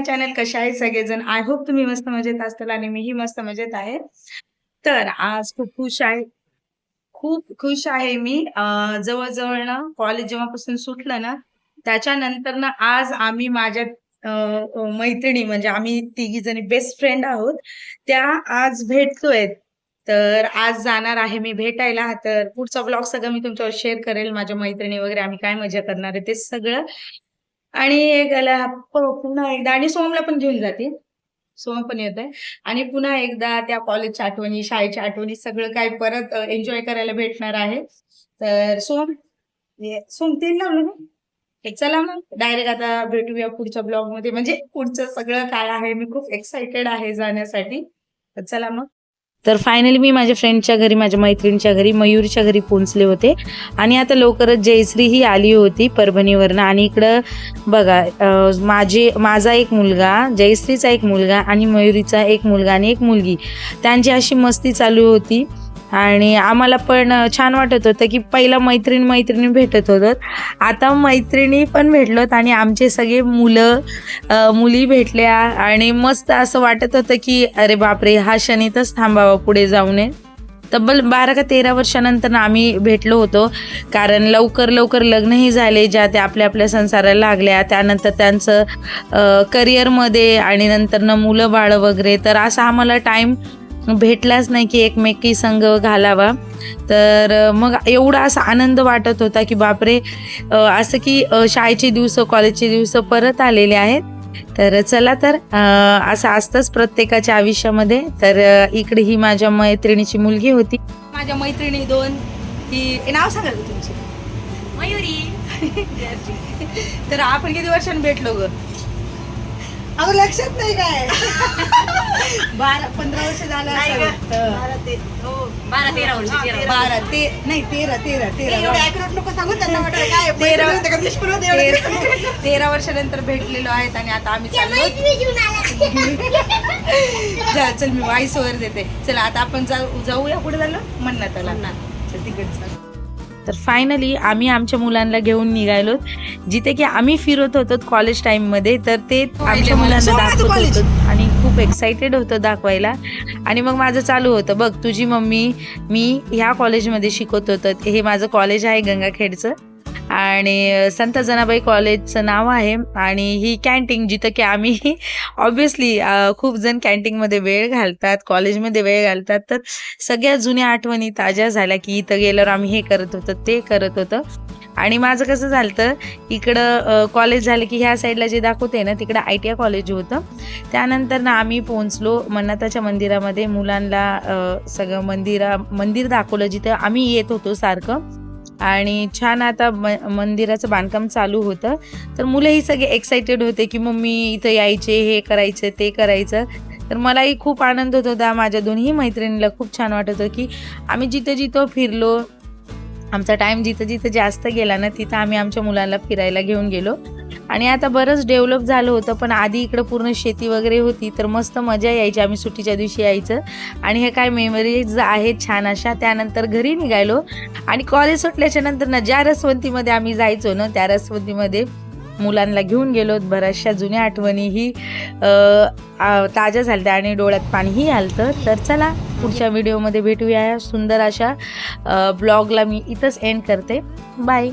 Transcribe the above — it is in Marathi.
चॅनल कशा आहेत सगळेजण? आय होप तुम्ही मस्त मजेत असताल आणि मीही मस्त मजेत आहे. तर आज खूप खुश आहे. खूप खुश आहे मी. जवळजवळ ना कॉलेज जेव्हापासून सुटलं ना त्याच्यानंतर ना आज आम्ही माझ्या मैत्रिणी म्हणजे आम्ही तिघी जणी बेस्ट फ्रेंड आहोत. त्या आज भेटतोय. तर आज जाणार आहे मी भेटायला. तर पुढचा ब्लॉग सगळं मी तुमच्यावर शेअर करेल. माझ्या मैत्रिणी वगैरे आम्ही काय मजा करणार आहे ते सगळं. आणि पुन्हा एकदा आणि सोमला पण घेऊन जाते. सोम पण येत आहे आणि पुन्हा एकदा त्या कॉलेजच्या आठवणी शाळेच्या आठवणी सगळं काय परत एन्जॉय करायला भेटणार आहे. तर सोम सोम तीन लावलं ना? हे चला मग. डायरेक्ट आता भेटूया पुढच्या ब्लॉगमध्ये. म्हणजे पुढचं सगळं काय आहे मी खूप एक्साइटेड आहे जाण्यासाठी. तर चला मग. तर फायनली मी माझ्या फ्रेंडच्या घरी माझ्या मैत्रिणीच्या घरी मयूरच्या घरी पोहोचले होते. आणि आता लवकरच जयश्री ही आली होती परभणीवरनं. आणि इकडं बघा माझे माझा एक मुलगा जयश्रीचा एक मुलगा आणि मयुरीचा एक मुलगा आणि एक मुलगी. त्यांची अशी मस्ती चालू होती. आणि आम्हाला पण छान वाटत होतं की पहिला मैत्रीण मैत्रिणी भेटत होतं. आता मैत्रिणी पण भेटलोत आणि आमचे सगळे मुलं मुली भेटल्या आणि मस्त असं वाटत होतं की अरे बापरे हा शनीतच थांबावा पुढे जाऊ नये तब्बल बारा का तेरा वर्षानंतर आम्ही भेटलो होतो. कारण लवकर लवकर लग्नही झाले ज्या त्या आपल्या आपल्या संसाराला लागल्या. त्यानंतर त्यांचं करिअरमध्ये आणि नंतर न मुलं बाळं वगैरे. तर असा आम्हाला टाईम भेटलाच नाही की एकमेकी संघ घालावा. तर मग एवढा असा आनंद वाटत होता की बापरे असं की शाळेचे दिवस कॉलेजचे दिवस परत आलेले आहेत. तर चला तर असं असतंच प्रत्येकाच्या आयुष्यामध्ये. तर इकडे ही माझ्या मैत्रिणीची मुलगी होती. माझ्या मैत्रिणी दोन ती नाव सांगा गं तुमची. मयुरी. तर आपण किती वर्षांनी भेटलो ग? अगं लक्षात नाही काय? बारा पंधरा वर्ष झालं नाही असेल. ग. हं. बारा ते हो. बारा तेरा वर्ष तेरा. बारा ते नाही तेरा तेरा तेरा. एवढं accurate नको सांगू त्यांना वाटलं काय तेरा- मैत्रीण होते का? दुश्मन होते एवढं. तेरा तेरा वर्षानंतर भेटलेलो आहेत आणि आता आम्ही चाललो जा चल मी वाईस वर देते. चला आता आपण जाऊ जाऊया कुठे झालं? म्हणण्यात चल तिकडे चल. तर फायनली आम्ही आमच्या मुलांना घेऊन निघालो. जिथे की आम्ही फिरत होतो कॉलेज टाइममध्ये तर ते आमच्या मुलांना दाखवत. होतो आणि खूप एक्साइटेड होतं दाखवायला. आणि मग माझं चालू होतं. बघ तुझी मम्मी मी ह्या कॉलेजमध्ये शिकवत होतं. हे माझं कॉलेज आहे गंगाखेडचं. आणि संत जनाबाई कॉलेजचं नाव आहे आणि ही कॅन्टीन जिथं की आम्ही ऑब्व्हियसली खूप जण कॅन्टीनमध्ये वेळ घालतात कॉलेजमध्ये वेळ घालतात. तर सगळ्या जुन्या आठवणी ताज्या झाल्या की इथं गेल्यावर आम्ही हे करत होतो ते करत होतं. आणि माझं कसं झालं इकडं कॉलेज झालं की ह्या साईडला जे दाखवते ना तिकडं आय टी आय कॉलेज होतं. त्यानंतर ना आम्ही पोहोचलो मन्नाथाच्या मंदिरामध्ये. मुलांना सगळं मंदिरा मंदिर दाखवलं जिथं आम्ही येत होतो सारखं. आणि छान आता म मंदिराचं बांधकाम चालू होतं. तर मुलंही सगळे एक्साइटेड होते की मम्मी इथं यायचे हे करायचं ते करायचं. तर मलाही खूप आनंद होत होता. माझ्या दोन्ही मैत्रिणीला खूप छान वाटत होतं की आम्ही जिथं जिथं फिरलो आमचा टाईम जिथं जिथं जास्त गेला ना तिथं आम्ही आमच्या मुलांना फिरायला घेऊन गेलो. आणि आता बरंच डेव्हलप झालं होतं पण आधी इकडं पूर्ण शेती वगैरे होती तर मस्त मजा यायची. आम्ही सुट्टीच्या दिवशी यायचं. आणि हे काय मेमरीज आहेत छान अशा. त्यानंतर घरी निघालो. आणि कॉलेज सुटल्याच्या नंतर ना ज्या रसवंतीमध्ये आम्ही जायचो ना त्या रसवंतीमध्ये मुलांना घेऊन गेलो. बऱ्याचशा जुन्या आठवणीही ताज्या झाल्या आणि डोळ्यात पाणीही आलतं. तर चला पुढच्या व्हिडिओमध्ये भेटूया. सुंदर अशा ब्लॉगला मी इथंच एंड करते. बाय